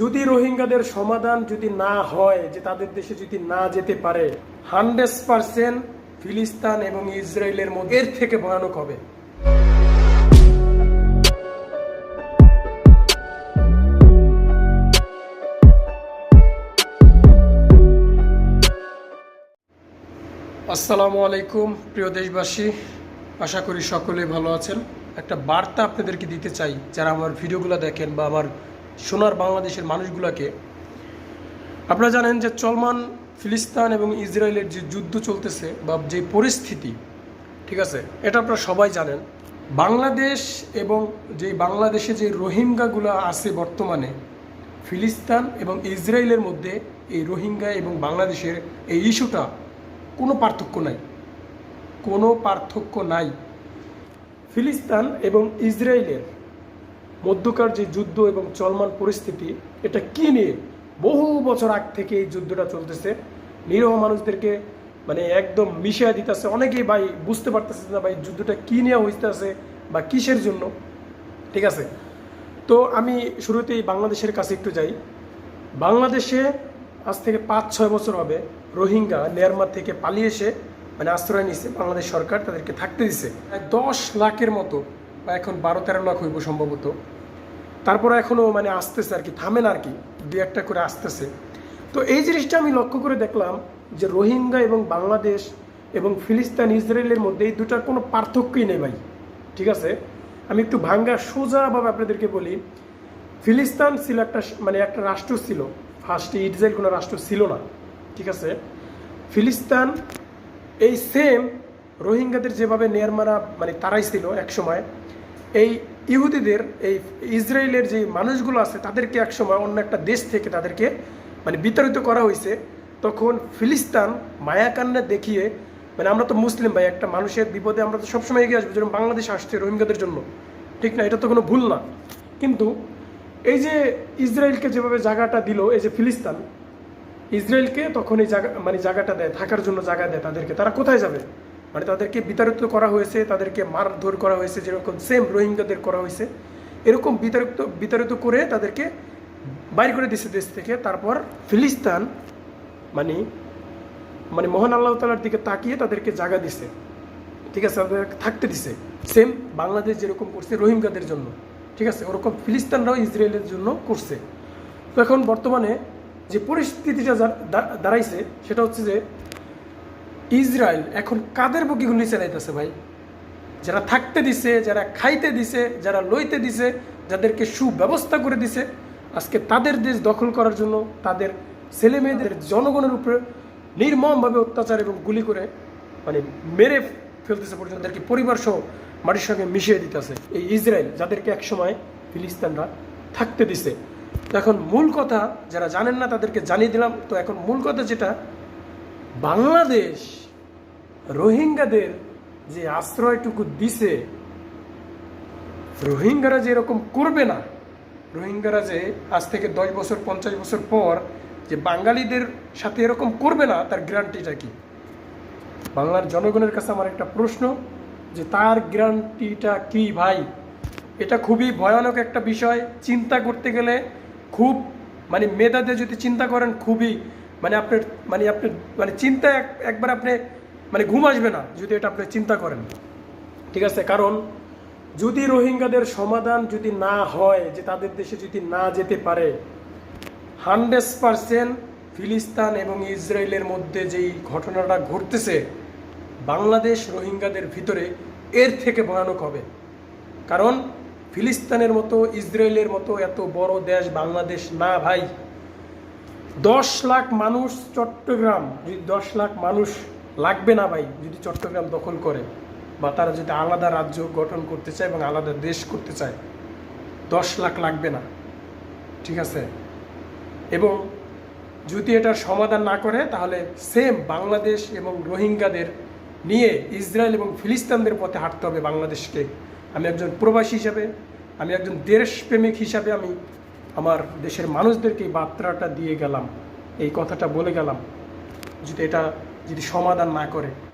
যদি রোহিঙ্গাদের সমাধান যদি না হয়, যে তাদের দেশে যদি না যেতে পারে, হান্ড্রেড পার্সেন্ট ফিলিস্তান এবং ইসরায়েলের মধ্যে এর থেকে ভয়ানক হবে। আসসালামু আলাইকুম, প্রিয় দেশবাসী। আশা করি সকলে ভালো আছেন। একটা বার্তা আপনাদেরকে দিতে চাই, যারা আমার ভিডিওগুলো দেখেন বা আমার সোনার বাংলাদেশের মানুষগুলোকে। আপনারা জানেন যে চলমান ফিলিস্তান এবং ইসরায়েলের যে যুদ্ধ চলতেছে বা যে পরিস্থিতি, ঠিক আছে? এটা আপনারা সবাই জানেন। বাংলাদেশ এবং যে বাংলাদেশে যে রোহিঙ্গাগুলো আছে বর্তমানে, ফিলিস্তান এবং ইসরায়েলের মধ্যে এই রোহিঙ্গা এবং বাংলাদেশের এই ইস্যুটা কোনো পার্থক্য নাই। কোনো পার্থক্য নাই। ফিলিস্তান এবং ইসরায়েলের মধ্যকার যে যুদ্ধ এবং চলমান পরিস্থিতি, এটা কি নিয়ে বহু বছর আগ থেকে এই যুদ্ধটা চলতেছে? নিরহ মানুষদেরকে মানে একদম মিশিয়ে দিতেছে। অনেকেই ভাই বুঝতে পারতেছে না ভাই যুদ্ধটা কি নিয়ে হইতেছে বা কিসের জন্য। ঠিক আছে? তো আমি শুরুতেই বাংলাদেশের কাছে একটু যাই। বাংলাদেশে আজ থেকে পাঁচ, ছয় বছর হবে রোহিঙ্গা মিয়ানমার থেকে পালিয়ে এসে মানে আশ্রয় নিছে বাংলাদেশ সরকার, তাদেরকে থাকতে দিছে। দশ লাখের মতো এখন বারো তেরো লাখ হইব সম্ভবত। তারপরে এখনও মানে আসতেছে আর কি থামে না আর কি দু একটা করে আসতেছে। তো এই জিনিসটা আমি লক্ষ্য করে দেখলাম যে রোহিঙ্গা এবং বাংলাদেশ এবং ফিলিস্তান, ইসরায়েলের মধ্যে এই দুটার কোনো পার্থক্যই নেই ভাই, ঠিক আছে? আমি একটু ভাঙ্গা, সোজাভাবে আপনাদেরকে বলি, ফিলিস্তান ছিল একটা মানে একটা রাষ্ট্র ছিল, ফার্স্টে ইসরায়েল কোনো রাষ্ট্র ছিল না, ঠিক আছে? ফিলিস্তান এই সেম রোহিঙ্গাদের যেভাবে নেয়ারমারা মানে তারাই ছিল একসময় এই ইহুদিদের, এই ইসরায়েলের যে মানুষগুলো আছে, তাদেরকে একসময় অন্য একটা দেশ থেকে তাদেরকে মানে বিতাড়িত করা হয়েছে। তখন ফিলিস্তান মায়াকান্না দেখিয়ে মানে আমরা তো মুসলিম ভাই, একটা মানুষের বিপদে আমরা তো সবসময় এগিয়ে আসব, যেরকম বাংলাদেশ আসছে রোহিঙ্গাদের জন্য। ঠিক না? এটা তো কোনো ভুল না। কিন্তু এই যে ইসরায়েলকে যেভাবে জায়গাটা দিল, এই যে ফিলিস্তান, ইসরায়েলকে তখন এই জায়গা মানে জায়গাটা দেয়, থাকার জন্য জায়গা দেয় তাদেরকে। তারা কোথায় যাবে? মানে তাদেরকে বিতাড়িত করা হয়েছে, তাদেরকে মারধর করা হয়েছে, যেরকম সেম রোহিঙ্গাদের করা হয়েছে। এরকম বিতাড়িত বিতাড়িত করে তাদেরকে বাইর করে দিছে দেশ থেকে। তারপর ফিলিস্তান মানে মানে মহান আল্লাহ তালার দিকে তাকিয়ে তাদেরকে জায়গা দিছে। ঠিক আছে তাদেরকে থাকতে দিছে। সেম বাংলাদেশ যেরকম করছে রোহিঙ্গাদের জন্য। ঠিক আছে, ওরকম ফিলিস্তানরাও ইসরায়েলের জন্য করছে। তো এখন বর্তমানে যে পরিস্থিতিটা দাঁড়াইছে, সেটা হচ্ছে যে ইসরায়েল এখন কাদের বুকি গুলি চালাইতেছে ভাই? যারা থাকতে দিছে, যারা খাইতে দিছে, যারা লইতে দিছে, যাদেরকে সুব্যবস্থা করে দিছে, আজকে তাদের দেশ দখল করার জন্য তাদের ছেলে মেয়েদের জনগণের উপরে নির্মমভাবে অত্যাচার এবং গুলি করে মানে মেরে ফেলতেছে পর্যন্ত তাদেরকে পরিবার সহ মাটির সঙ্গে মিশিয়ে দিতেছে এই ইসরায়েল, যাদেরকে একসময় ফিলিস্তানরা থাকতে দিছে। এখন মূল কথা, যারা জানেন না তাদেরকে জানিয়ে দিলাম। তো এখন মূল কথা যেটা, বাংলাদেশ রোহিঙ্গাদের যে আশ্রয়টুকু দিছে, রোহিঙ্গারা যে এরকম করবে না, রোহিঙ্গারা যে আজ থেকে দশ বছর, পঞ্চাশ বছর পর যে বাঙালিদের সাথে এরকম করবে না, তার গ্যারান্টিটা কি? বাংলার জনগণের কাছে আমার একটা প্রশ্ন, যে তার গ্যারান্টিটা কি ভাই? এটা খুবই ভয়ানক একটা বিষয়। চিন্তা করতে গেলে খুব মানে মেধাতে যদি চিন্তা করেন, খুবই মানে আপনার মানে আপনি মানে চিন্তা এক- একবার আপনি মানে ঘুম আসবে না যদি এটা আপনি চিন্তা করেন। ঠিক আছে? কারণ যদি রোহিঙ্গাদের সমাধান যদি না হয়, যে তাদের দেশে যদি না যেতে পারে, হান্ড্রেড পারসেন্ট ফিলিস্তান এবং ইসরায়েলের মধ্যে যেই ঘটনাটা ঘটতেছে, বাংলাদেশ রোহিঙ্গাদের ভিতরে এর থেকে ভয়ানক হবে। কারণ ফিলিস্তানের মতো, ইসরায়েলের মতো এত বড় দেশ বাংলাদেশ না ভাই। দশ লাখ মানুষ চট্টগ্রাম, যদি দশ লাখ মানুষ লাগবে না ভাই, যদি চট্টগ্রাম দখল করে বা তারা যদি আলাদা রাজ্য গঠন করতে চায় এবং আলাদা দেশ করতে চায়, দশ লাখ লাগবে না, ঠিক আছে? এবং যদি এটার সমাধান না করে, তাহলে সেম বাংলাদেশ এবং রোহিঙ্গাদের নিয়ে ইসরায়েল এবং ফিলিস্তানদের পথে হাঁটতে হবে বাংলাদেশকে। আমি একজন প্রবাসী হিসাবে, আমি একজন দেশপ্রেমিক হিসাবে আমি আমার দেশের মানুষদেরকে বার্তাটা দিয়ে গেলাম, এই কথাটা বলে গেলাম। যদি এটা যদি সমাধান না করে।